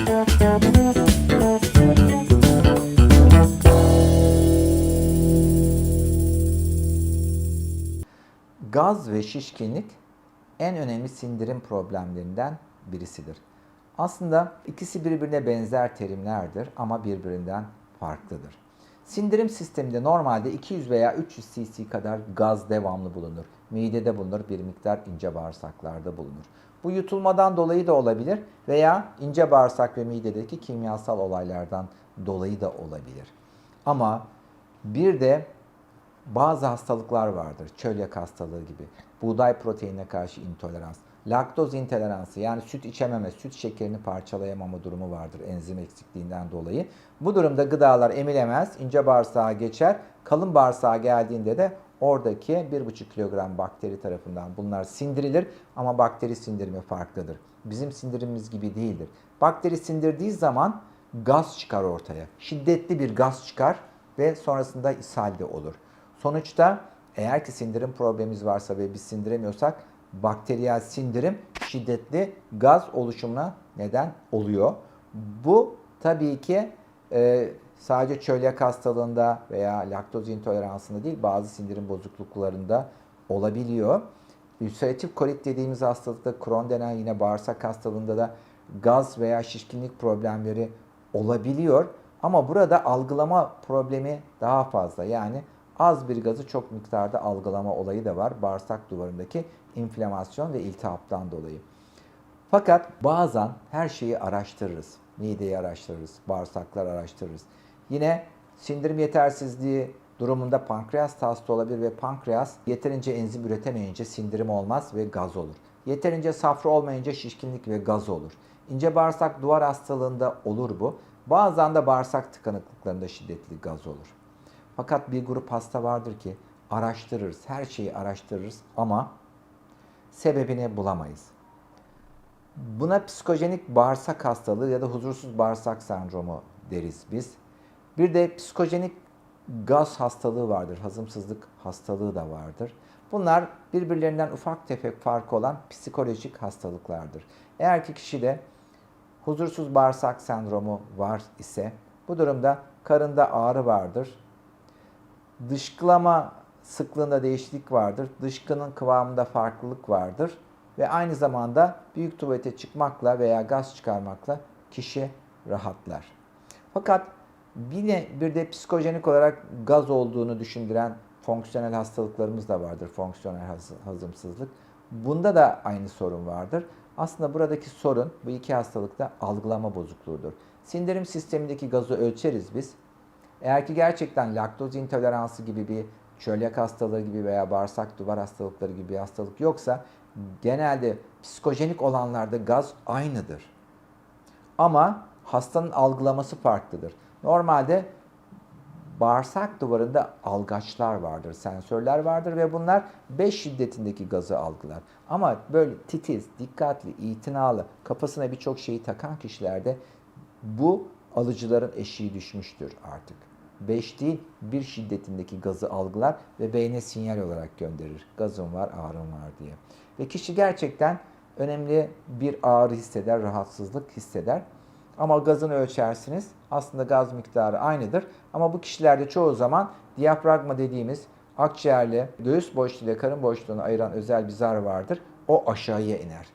Gaz ve şişkinlik en önemli sindirim problemlerinden birisidir. Aslında ikisi birbirine benzer terimlerdir ama birbirinden farklıdır. Sindirim sisteminde normalde 200 veya 300 cc kadar gaz devamlı bulunur. Midede bulunur, bir miktar ince bağırsaklarda bulunur. Bu yutulmadan dolayı da olabilir veya ince bağırsak ve midedeki kimyasal olaylardan dolayı da olabilir. Ama bir de bazı hastalıklar vardır. Çölyak hastalığı gibi. Buğday proteinine karşı intolerans. Laktoz intoleransı yani süt içememe, süt şekerini parçalayamama durumu vardır enzim eksikliğinden dolayı. Bu durumda gıdalar emilemez, ince bağırsağa geçer. Kalın bağırsağa geldiğinde de oradaki 1,5 kilogram bakteri tarafından bunlar sindirilir ama bakteri sindirimi farklıdır. Bizim sindirimimiz gibi değildir. Bakteri sindirdiği zaman gaz çıkar ortaya. Şiddetli bir gaz çıkar ve sonrasında ishal de olur. Sonuçta eğer ki sindirim problemimiz varsa ve biz sindiremiyorsak bakteriyel sindirim şiddetli gaz oluşumuna neden oluyor. Bu tabii ki e, sadece çölyak hastalığında veya laktoz intoleransında değil bazı sindirim bozukluklarında olabiliyor. Ülseratif kolit dediğimiz hastalıkta Crohn denen yine bağırsak hastalığında da gaz veya şişkinlik problemleri olabiliyor. Ama burada algılama problemi daha fazla. Yani az bir gazı çok miktarda algılama olayı da var bağırsak duvarındaki inflamasyon ve iltihaptan dolayı. Fakat bazen her şeyi araştırırız. Mideyi araştırırız, bağırsaklar araştırırız. Yine sindirim yetersizliği durumunda pankreas hasta olabilir ve pankreas yeterince enzim üretemeyince sindirim olmaz ve gaz olur. Yeterince safra olmayınca şişkinlik ve gaz olur. İnce bağırsak duvar hastalığında olur bu. Bazen de bağırsak tıkanıklıklarında şiddetli gaz olur. Fakat bir grup hasta vardır ki araştırırız, her şeyi araştırırız ama sebebini bulamayız. Buna psikojenik bağırsak hastalığı ya da huzursuz bağırsak sendromu deriz biz. Bir de psikojenik gaz hastalığı vardır, hazımsızlık hastalığı da vardır. Bunlar birbirlerinden ufak tefek farkı olan psikolojik hastalıklardır. Eğer ki kişide huzursuz bağırsak sendromu var ise bu durumda karında ağrı vardır, dışkılama sıklığında değişiklik vardır. Dışkının kıvamında farklılık vardır. Ve aynı zamanda büyük tuvalete çıkmakla veya gaz çıkarmakla kişi rahatlar. Fakat yine bir de psikojenik olarak gaz olduğunu düşündüren fonksiyonel hastalıklarımız da vardır. Fonksiyonel hazımsızlık. Bunda da aynı sorun vardır. Aslında buradaki sorun bu iki hastalıkta algılama bozukluğudur. Sindirim sistemindeki gazı ölçeriz biz. Eğer ki gerçekten laktoz intoleransı gibi bir çölyak hastalığı gibi veya bağırsak duvar hastalıkları gibi bir hastalık yoksa genelde psikojenik olanlarda gaz aynıdır. Ama hastanın algılaması farklıdır. Normalde bağırsak duvarında algaçlar vardır, sensörler vardır ve bunlar 5 şiddetindeki gazı algılar. Ama böyle titiz, dikkatli, itinalı, kafasına birçok şeyi takan kişilerde bu alıcıların eşiği düşmüştür artık. 5 değil 1 şiddetindeki gazı algılar ve beyne sinyal olarak gönderir. Gazım var, ağrım var diye. Ve kişi gerçekten önemli bir ağrı hisseder, rahatsızlık hisseder. Ama gazını ölçersiniz. Aslında gaz miktarı aynıdır. Ama bu kişilerde çoğu zaman diyafragma dediğimiz akciğerle göğüs boşluğu ile karın boşluğunu ayıran özel bir zar vardır. O aşağıya iner.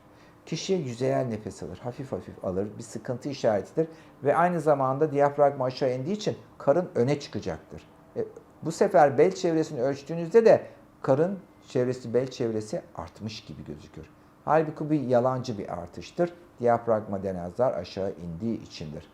Kişi yüzeyel nefes alır, hafif hafif alır, bir sıkıntı işaretidir ve aynı zamanda diyafragma aşağı indiği için karın öne çıkacaktır. E, bu sefer bel çevresini ölçtüğünüzde de karın çevresi, bel çevresi artmış gibi gözükür. Halbuki bu bir yalancı bir artıştır. Diyafragma denen zar aşağı indiği içindir.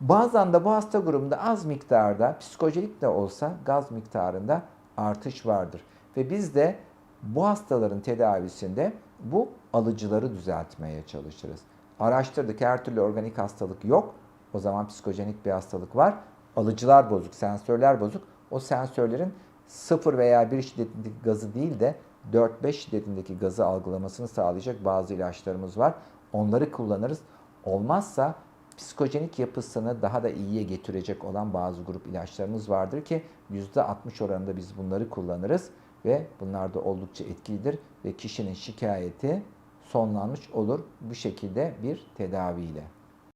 Bazen de bu hasta grubunda az miktarda psikojenik de olsa gaz miktarında artış vardır. Ve biz de bu hastaların tedavisinde bu alıcıları düzeltmeye çalışırız. Araştırdık her türlü organik hastalık yok. O zaman psikojenik bir hastalık var. Alıcılar bozuk, sensörler bozuk. O sensörlerin 0 veya 1 şiddetindeki gazı değil de 4-5 şiddetindeki gazı algılamasını sağlayacak bazı ilaçlarımız var. Onları kullanırız. Olmazsa psikojenik yapısını daha da iyiye getirecek olan bazı grup ilaçlarımız vardır ki %60 oranında biz bunları kullanırız ve bunlar da oldukça etkilidir ve kişinin şikayeti sonlanmış olur bu şekilde bir tedaviyle.